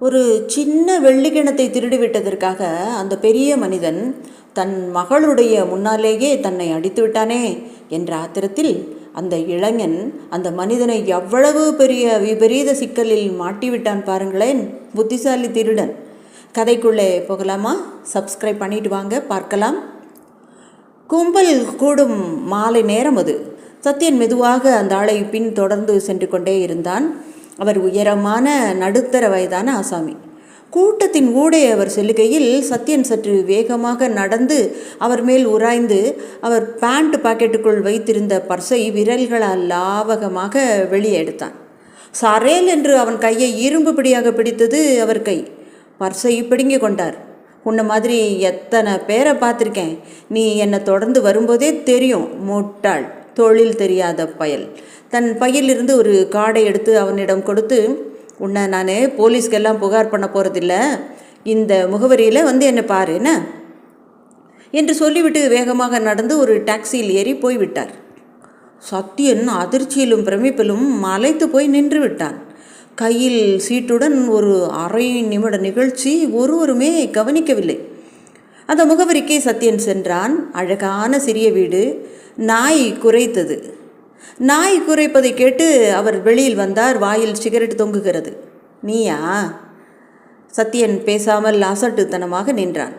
ஒரு சின்ன வெள்ளிக்கிணத்தை திருடிவிட்டதற்காக அந்த பெரிய மனிதன் தன் மகளுடைய முன்னாலேயே தன்னை அடித்து விட்டானே என்ற ஆத்திரத்தில் அந்த இளைஞன் அந்த மனிதனை எவ்வளவு பெரிய விபரீத சிக்கலில் மாட்டிவிட்டான் பாருங்களேன் புத்திசாலி திருடன். கதைக்குள்ளே போகலாமா? சப்ஸ்கிரைப் பண்ணிட்டு வாங்க பார்க்கலாம். கும்பல் கூடும் மாலை நேரம் அது. சத்யன் மெதுவாக அந்த ஆளை பின் தொடர்ந்து சென்று கொண்டே இருந்தான். அவர் உயரமான நடுத்தர வயதான ஆசாமி. கூட்டத்தின் ஊடே அவர் செல்லுகையில் சத்யன் சற்று வேகமாக நடந்து அவர் மேல் உராய்ந்து அவர் பேண்ட் பாக்கெட்டுக்குள் வைத்திருந்த பர்ஸை விரல்களால் லாவகமாக வெளியே எடுத்தான். சரேல் என்று அவன் கையை இரும்பு பிடியாக பிடித்தது அவர் கை. பர்ஸை பிடுங்கி கொண்டார். உன்னை மாதிரி எத்தனை பேரை பார்த்துருக்கேன். நீ என்னை தொடர்ந்து வரும்போதே தெரியும் முட்டாள். தொழில் தெரியாத பயல். தன் பையிலிருந்து ஒரு காடை எடுத்து அவனிடம் கொடுத்து உன்னை நான் போலீஸ்க்கெல்லாம் புகார் பண்ண போகிறதில்ல இந்த முகவரியில் வந்து என்னை பாரு என்ன? என்று சொல்லிவிட்டு வேகமாக நடந்து ஒரு டாக்ஸியில் ஏறி போய்விட்டார் சத்தியன் அதிர்ச்சியிலும் பிரமிப்பிலும் மலைத்து போய் நின்று விட்டான். கையில் சீட்டுடன் ஒரு அரை நிமிட நிகழ்ச்சி ஒருவருமே கவனிக்கவில்லை. அந்த முகவரிக்கே சத்யன் சென்றான். அழகான சிறிய வீடு. நாய் குறைத்தது நாய் குறைப்பதை கேட்டு அவர் வெளியில் வந்தார் வாயில் சிகரெட் தொங்குகிறது. நீயா? சத்யன் பேசாமல் அசட்டுத்தனமாக நின்றான்.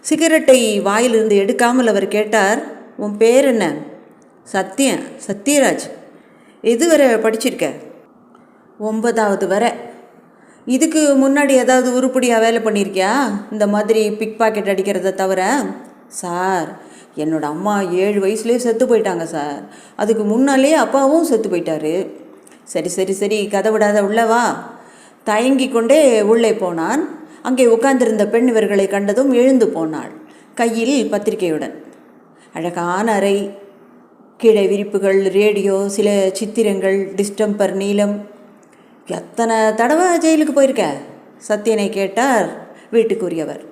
சிகரெட்டை வாயிலிருந்து எடுக்காமல் அவர் கேட்டார் உன் பேர் என்ன? சத்யன் சத்யராஜ். எதுவரை படிச்சிருக்க? ஒன்பதாவது வரை. இதுக்கு முன்னாடி ஏதாவது உருப்படியாக வேலை பண்ணியிருக்கியா இந்த மாதிரி பிக் பாக்கெட் அடிக்கிறத தவிர? சார் என்னோடய அம்மா ஏழு வயசுலேயே செத்து போயிட்டாங்க சார். அதுக்கு முன்னாலே அப்பாவும் செத்து போயிட்டாரு. சரி சரி சரி கதை விடாத உள்ளவா தயங்கி கொண்டே உள்ளே போனான். அங்கே உட்கார்ந்திருந்த பெண் இவர்களை கண்டதும் எழுந்து போனாள். கையில் பத்திரிகையுடன். அழகான அறை. கீழே விரிப்புகள் ரேடியோ சில சித்திரங்கள் டிஸ்டம்பர் நீளம் எத்தனை தடவை ஜெயிலுக்கு போயிருக்க? சத்யனை கேட்டார் வீட்டுக்குரியவர்.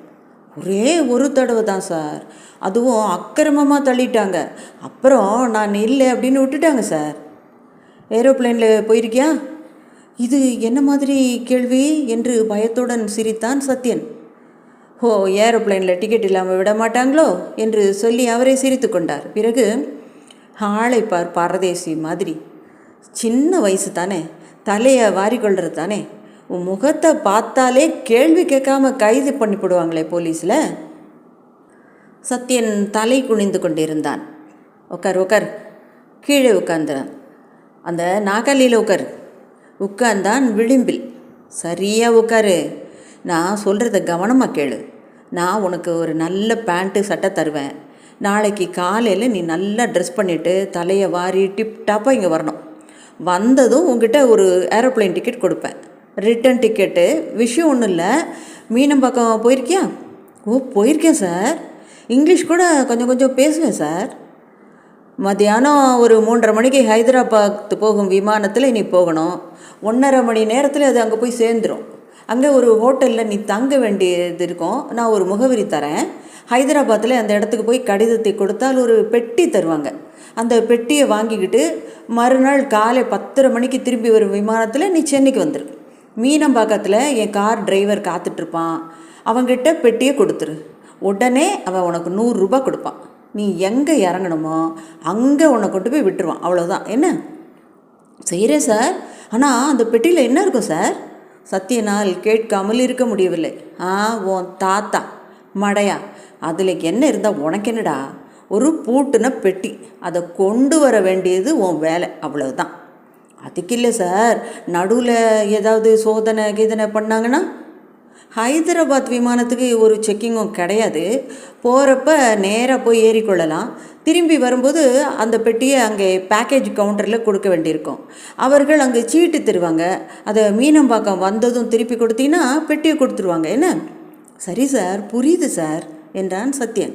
ஒரே ஒரு தடவை தான் சார். அதுவும் அக்கிரமமாக தள்ளிட்டாங்க. அப்புறம் நான் இல்லை அப்படின்னு விட்டுட்டாங்க சார். ஏரோப்ளேனில் போயிருக்கியா? இது என்ன மாதிரி கேள்வி? என்று பயத்துடன் சிரித்தான் சத்யன். ஓ ஏரோப்ளேனில் டிக்கெட் இல்லாமல் விட மாட்டாங்களோ? என்று சொல்லி அவரே சிரித்து கொண்டார். பிறகு ஆளை பார் பரதேசி மாதிரி. சின்ன வயசு தானே. தலையை வாரிக்கொள்கிறது தானே. உன் முகத்தை பார்த்தாலே கேள்வி கேட்காம கைது பண்ணிவிடுவாங்களே போலீஸில்? சத்யன் தலை குனிந்து கொண்டிருந்தான். உட்கார் உட்கார் கீழே உட்கார்ந்தான் அந்த நாகாலியில் உட்கார் உட்கார்ந்தான் விளிம்பில். சரியாக உட்காரு நான் சொல்கிறத கவனமாக கேளு. நான் உனக்கு ஒரு நல்ல பேண்ட்டு சட்டை தருவேன். நாளைக்கு காலையில் நீ நல்லா ட்ரெஸ் பண்ணிவிட்டு தலையை வாரி டிப்டாப்பாக இங்கே வரணும். வந்ததும் உங்ககிட்ட ஒரு ஏரோப்ளேன் டிக்கெட் கொடுப்பேன். ரிட்டன் டிக்கெட்டு விஷயம் ஒன்றும் இல்லை. மீனம்பாக்கம் போயிருக்கியா? ஓ போயிருக்கேன் சார் இங்கிலீஷ் கூட கொஞ்சம் கொஞ்சம் பேசுவேன் சார் மத்தியானம் ஒரு மூன்றரை மணிக்கு ஹைதராபாத் போகும் விமானத்தில் நீ போகணும். ஒன்றரை மணி நேரத்தில் அது அங்கே போய் சேர்ந்துடும் அங்கே ஒரு ஹோட்டலில் நீ தங்க வேண்டியது இருக்கும். நான் ஒரு முகவரி தரேன். ஹைதராபாத்தில் அந்த இடத்துக்கு போய் கடிதத்தை கொடுத்தால் ஒரு பெட்டி தருவாங்க. அந்த பெட்டியை வாங்கிக்கிட்டு மறுநாள் காலை பத்தரை மணிக்கு திரும்பி வரும் விமானத்தில் நீ சென்னைக்கு வந்துடு மீனம்பாக்கத்தில் என் கார் டிரைவர் காத்துட்ருப்பான். அவங்கிட்ட பெட்டியை கொடுத்துரு. உடனே அவன் உனக்கு நூறுரூபா கொடுப்பான். நீ எங்கே இறங்கணுமோ அங்கே உன்னை கொண்டு போய் விட்டுருவான். அவ்வளோதான் என்ன? செய்கிறேன் சார். ஆனால் அந்த பெட்டியில் என்ன இருக்கும் சார்? சத்தியனால் கேட்காமல் இருக்க முடியவில்லை. ஆ உன் தாத்தா மடையா அதில் என்ன இருந்தால் உனக்கு என்னடா? ஒரு பூட்டுன பெட்டி. அதை கொண்டு வர வேண்டியது உன் வேலை. அவ்வளவுதான். அதுக்கு இல்லை சார். நடுவில் ஏதாவது சோதனை கீதனை பண்ணாங்கன்னா ஹைதராபாத் விமானத்துக்கு ஒரு செக்கிங்கும் கிடையாது. போகிறப்ப நேராக போய் ஏறிக்கொள்ளலாம். திரும்பி வரும்போது அந்த பெட்டியை அங்கே பேக்கேஜ் கவுண்டரில் கொடுக்க வேண்டியிருக்கும். அவர்கள் அங்கே சீட்டு தருவாங்க. அதை மீனம்பாக்கம் வந்ததும் திருப்பி கொடுத்தீங்கன்னா பெட்டியை கொடுத்துருவாங்க. என்ன? சரி சார் புரியுது சார் என்றான் சத்யன்.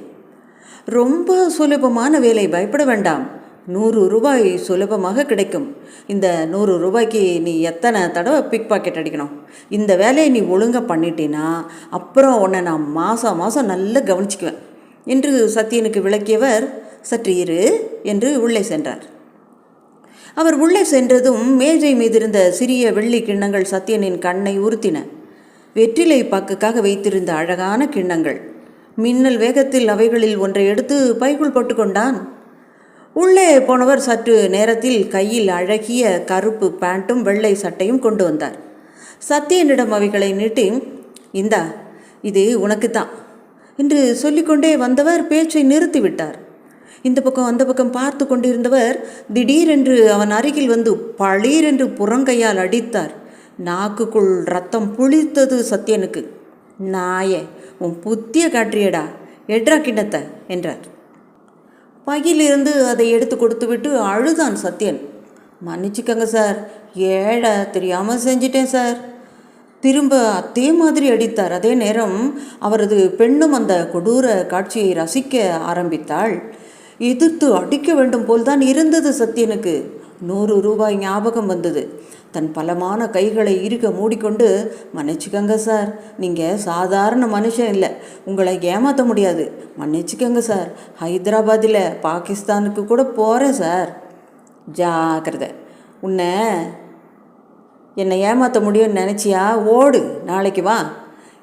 ரொம்ப சுலபமான வேலை பயப்பட வேண்டாம். நூறு ரூபாய் சுலபமாக கிடைக்கும். இந்த நூறு ரூபாய்க்கு நீ எத்தனை தடவை பிக் பாக்கெட் அடிக்கணும்? இந்த வேலையை நீ ஒழுங்காக பண்ணிட்டீன்னா அப்புறம் உன்னை நான் மாதம் மாதம் நல்லா கவனிச்சிக்குவேன் என்று சத்யனுக்கு விளக்கியவர் சற்று இரு என்று உள்ளே சென்றார். அவர் உள்ளே சென்றதும் மேஜை மீதிருந்த சிறிய வெள்ளி கிண்ணங்கள் சத்யனின் கண்ணை உறுத்தின. வெற்றிலை பாக்குக்காக வைத்திருந்த அழகான கிண்ணங்கள். மின்னல் வேகத்தில் அவைகளில் ஒன்றை எடுத்து பைக்குள் போட்டுக்கொண்டான் உள்ளே போனவர் சற்று நேரத்தில் கையில் அழகிய கருப்பு பேண்ட்டும் வெள்ளை சட்டையும் கொண்டு வந்தார். சத்தியனிடம் அவைகளை நீட்டி இந்தா இது உனக்குத்தான். என்று சொல்லிக்கொண்டே வந்தவர் பேச்சை நிறுத்திவிட்டார். இந்த பக்கம் அந்த பக்கம் பார்த்து கொண்டிருந்தவர் திடீரென்று அவன் அருகில் வந்து பளீரென்று புறங்கையால் அடித்தார். நாக்குக்குள் ரத்தம் புளித்தது சத்யனுக்கு. நாயே உன் புத்திய காற்றியடா எட்ரா கிண்ணத்தை என்றார். பையிலிருந்து அதை எடுத்து கொடுத்துவிட்டு அழுதான் சத்யன். மன்னிச்சுக்கங்க சார் ஏழை தெரியாமல் செஞ்சிட்டேன் சார். திரும்ப அதே மாதிரி அடித்தார். அதே நேரம் அவரது பெண்ணும் அந்த கொடூர காட்சியை ரசிக்க ஆரம்பித்தாள். எதிர்த்து அடிக்க வேண்டும் போல்தான் இருந்தது சத்யனுக்கு. நூறு ரூபாய் ஞாபகம் வந்தது. தன் பலமான கைகளை இறுக மூடிக்கொண்டு மன்னிச்சுக்கங்க சார் நீங்கள் சாதாரண மனுஷன் இல்லை உங்களை ஏமாற்ற முடியாது. மன்னிச்சுக்கங்க சார் ஹைதராபாத்தில் பாகிஸ்தானுக்கு கூட போகிறேன் சார். ஜாக்கிரதை உன்னை என்னை ஏமாற்ற முடியும்னு நினச்சியா? ஓடு நாளைக்கு வா.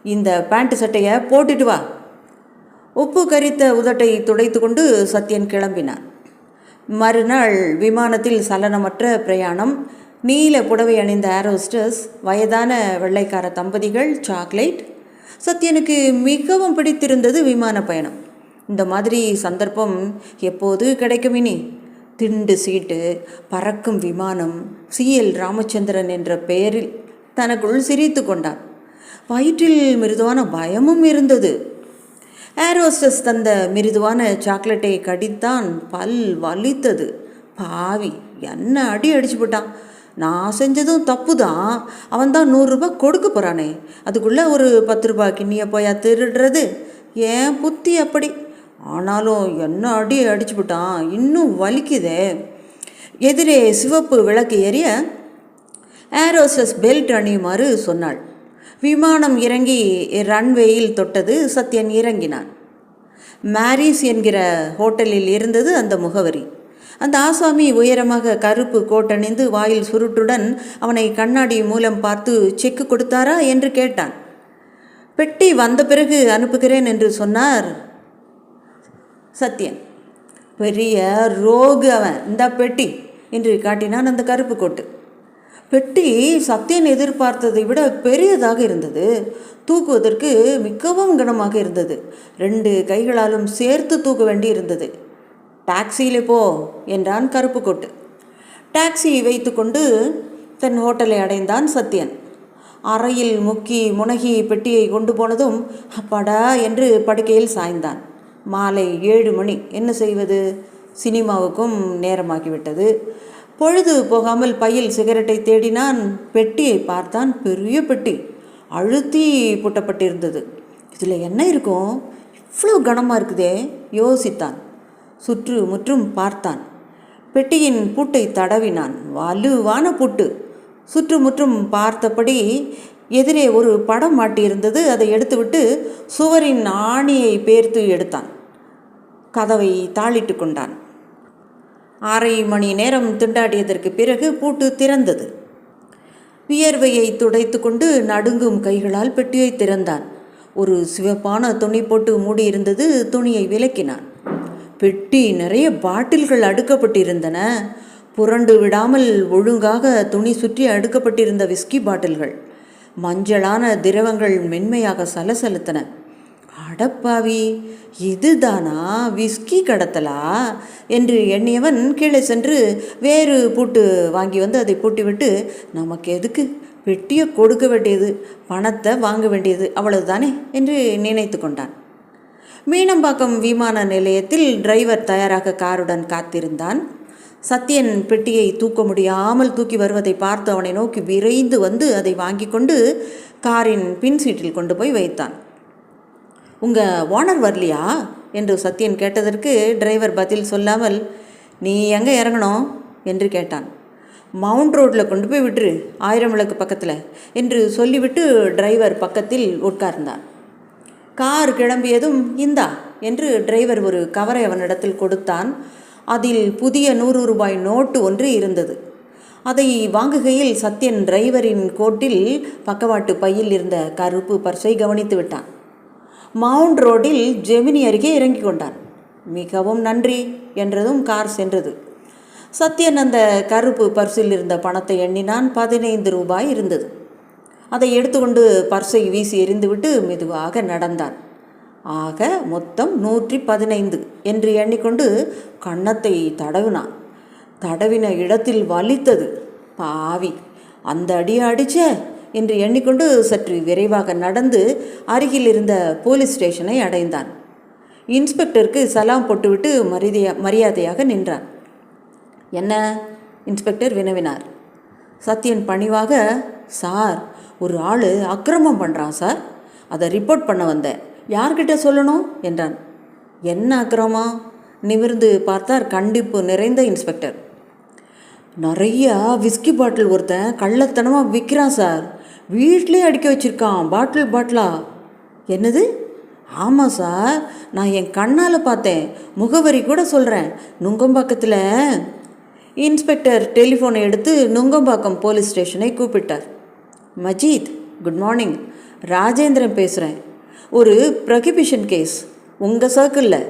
இந்த பேண்ட் சட்டையை போட்டுட்டு வா. உப்பு கரித்த உதட்டை துடைத்து கொண்டு சத்யன் கிளம்பினான். மறுநாள் விமானத்தில் சலனமற்ற பிரயாணம். நீல புடவை அணிந்த ஏரோஸ்டர்ஸ் வயதான வெள்ளைக்கார தம்பதிகள் சாக்லேட் சத்யனுக்கு மிகவும் பிடித்திருந்தது விமான பயணம். இந்த மாதிரி சந்தர்ப்பம் எப்போது கிடைக்கும் இனி? திண்டு சீட்டு பறக்கும் விமானம் சிஎல் ராமச்சந்திரன் என்ற பெயரில் தனக்குள் சிரித்து கொண்டான். வயிற்றில் மிருதுவான பயமும் இருந்தது. ஏரோஸ்டஸ் தந்த மிருதுவான சாக்லேட்டை கடித்தான் பல் வலித்தது. பாவி என்ன அடி அடிச்சு போட்டான். நான் செஞ்சதும் தப்பு தான் அவன் தான் நூறுரூபா கொடுக்க போகிறானே அதுக்குள்ளே ஒரு பத்து ரூபா கிண்ணியை போயா திருடுறது? ஏன் புத்தி அப்படி. ஆனாலும் என்ன அடி அடிச்சு போட்டான்? இன்னும் வலிக்குதே. எதிரே சிவப்பு விளக்கு எரிய ஏரோசஸ் பெல்ட் அணியுமாறு சொன்னாள். விமானம் இறங்கி ரன்வேயில் தொட்டது சத்யன் இறங்கினான். மேரிஸ் என்கிற ஹோட்டலில் இருந்தது அந்த முகவரி. அந்த ஆசாமி உயரமாக கருப்பு கோட்டணிந்து வாயில் சுருட்டுடன் அவனை கண்ணாடி மூலம் பார்த்து செக்கு கொடுத்தாரா என்று கேட்டான். பெட்டி வந்த பிறகு அனுப்புகிறேன் என்று சொன்னார் சத்யன். பெரிய ரோகு அவன் இந்த பெட்டி என்று காட்டினான் அந்த கருப்பு கோட்டு. பெட்டி சத்யன் எதிர்பார்த்ததை விட பெரியதாக இருந்தது. தூக்குவதற்கு மிகவும் கனமாக இருந்தது. ரெண்டு கைகளாலும் சேர்த்து தூக்க வேண்டி இருந்தது டாக்ஸியில் போ என்றான் கருப்பு கொட்டு டாக்ஸி வைத்துக்கொண்டு தன் ஹோட்டலை அடைந்தான் சத்யன் அறையில் முக்கி முனகி பெட்டியை கொண்டு போனதும் அப்பாடா என்று படுக்கையில் சாய்ந்தான். மாலை ஏழு மணி. என்ன செய்வது? சினிமாவுக்கும் நேரமாகிவிட்டது. பொழுது போகாமல் பையில் சிகரெட்டை தேடினான் பெட்டியை பார்த்தான் பெரிய பெட்டி. அழுத்தி பூட்டப்பட்டிருந்தது. இதில் என்ன இருக்கும்? இவ்வளோ கனமாக இருக்குதே யோசித்தான். சுற்று முற்றும் பார்த்தான். பெட்டியின் பூட்டை தடவினான். வலுவான பூட்டு. சுற்றுமுற்றும் பார்த்தபடி எதிரே ஒரு படம் மாட்டியிருந்தது. அதை எடுத்துவிட்டு சுவரின் ஆணியை பேர்த்து எடுத்தான். கதவை தாளிட்டு கொண்டான். அரை மணி நேரம் திண்டாடியதற்கு பிறகு பூட்டு திறந்தது. வியர்வையை துடைத்து கொண்டு நடுங்கும் கைகளால் பெட்டியை திறந்தான். ஒரு சிவப்பான துணி போட்டு மூடியிருந்தது துணியை விலக்கினான். பெட்டி நிறைய பாட்டில்கள் அடுக்கப்பட்டிருந்தன. புரண்டு விடாமல் ஒழுங்காக துணி சுற்றி அடுக்கப்பட்டிருந்த விஸ்கி பாட்டில்கள். மஞ்சளான திரவங்கள் மென்மையாக சலசலத்தன. அடப்பாவி இதுதானா? விஸ்கி கடத்தலா? என்று எண்ணியவன் கீழே சென்று வேறு பூட்டு வாங்கி வந்து அதை பூட்டிவிட்டு நமக்கு எதுக்கு? பெட்டியை கொடுக்க வேண்டியது பணத்தை வாங்க வேண்டியது அவ்வளவுதானே? என்று நினைத்து கொண்டான். மீனம்பாக்கம் விமான நிலையத்தில் டிரைவர் தயாராக காருடன் காத்திருந்தான். சத்யன் பெட்டியை தூக்க முடியாமல் தூக்கி வருவதை பார்த்து அவனை நோக்கி விரைந்து வந்து அதை வாங்கி கொண்டு காரின் பின் சீட்டில் கொண்டு போய் வைத்தான். உங்கள் ஓனர் வரலையா? என்று சத்யன் கேட்டதற்கு டிரைவர் பதில் சொல்லாமல் நீ எங்கே இறங்கணும்? என்று கேட்டான். மவுண்ட் ரோட்டில் கொண்டு போய் விட்டுரு ஆயிரம் விளக்கு பக்கத்தில் என்று சொல்லிவிட்டு டிரைவர் பக்கத்தில் உட்கார்ந்தான். கார் கிளம்பியதும் இந்தா என்று டிரைவர் ஒரு கவரை அவனிடத்தில் கொடுத்தான். அதில் புதிய நூறு ரூபாய் நோட்டு ஒன்று இருந்தது. அதை வாங்குகையில் சத்யன் டிரைவரின் கோட்டில் பக்கவாட்டு பையில் இருந்த கருப்பு பர்ஸை கவனித்து விட்டான். மவுண்ட் ரோடில் ஜெமினி அருகே இறங்கிக் கொண்டான். மிகவும் நன்றி என்றதும் கார் சென்றது. சத்யன் அந்த கருப்பு பர்சில் இருந்த பணத்தை எண்ணினான். பதினைந்து ரூபாய் இருந்தது. அதை எடுத்துக்கொண்டு பர்ஸை வீசி எறிந்துவிட்டு மெதுவாக நடந்தான். ஆக மொத்தம் நூற்றி பதினைந்து என்று எண்ணிக்கொண்டு கன்னத்தை தடவினான். தடவின இடத்தில் வலித்தது. பாவி அந்த அடியை அடிச்ச. என்று எண்ணிக்கொண்டு சற்று விரைவாக நடந்து அருகில் இருந்த போலீஸ் ஸ்டேஷனை அடைந்தான். இன்ஸ்பெக்டருக்கு சலாம் போட்டுவிட்டு மரியாதையா மரியாதையாக நின்றான். என்ன? இன்ஸ்பெக்டர் வினவினார். சத்யன் பணிவாக சார் ஒரு ஆள் அக்கிரமம் பண்ணுறான் சார். அதை ரிப்போர்ட் பண்ண வந்தேன். யார்கிட்ட சொல்லணும்? என்றான். என்ன அக்கிரமம் நிமிர்ந்து பார்த்தார் கண்டிப்பு நிறைந்த இன்ஸ்பெக்டர். நிறையா விஸ்கி பாட்டில் ஒருத்தன் கள்ளத்தனமாக விற்கிறான் சார். வீட்லேயே அடிக்க வச்சிருக்கான் பாட்டில் பாட்டிலா என்னது? ஆமாம் சார் நான் என் கண்ணால் பார்த்தேன். முகவரி கூட சொல்கிறேன் நுங்கம்பாக்கத்தில் இன்ஸ்பெக்டர் டெலிஃபோனை எடுத்து நுங்கம்பாக்கம் போலீஸ் ஸ்டேஷனை கூப்பிட்டார். மஜீத் குட் மார்னிங் ராஜேந்திரன் பேசுகிறேன் ஒரு ப்ரகிபிஷன் கேஸ் உங்கள் சர்க்கிளில்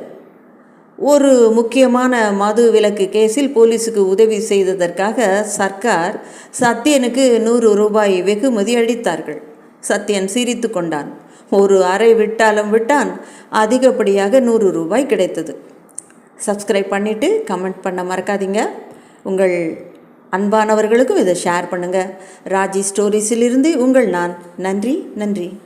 ஒரு முக்கியமான மது விலக்கு கேஸில் போலீஸுக்கு உதவி செய்ததற்காக சர்க்கார் சத்யனுக்கு நூறு ரூபாய் வெகுமதி அளித்தார்கள். சத்யன் சிரித்து கொண்டான். ஒரு அறை விட்டாலும் விட்டான். அதிகப்படியாக நூறு ரூபாய் கிடைத்தது. சப்ஸ்கிரைப் பண்ணிவிட்டு கமெண்ட் பண்ண மறக்காதீங்க. உங்கள் அன்பானவர்களுக்கும் இதை ஷேர் பண்ணுங்கள் ராஜி ஸ்டோரிஸிலிருந்து உங்கள் நான். நன்றி நன்றி.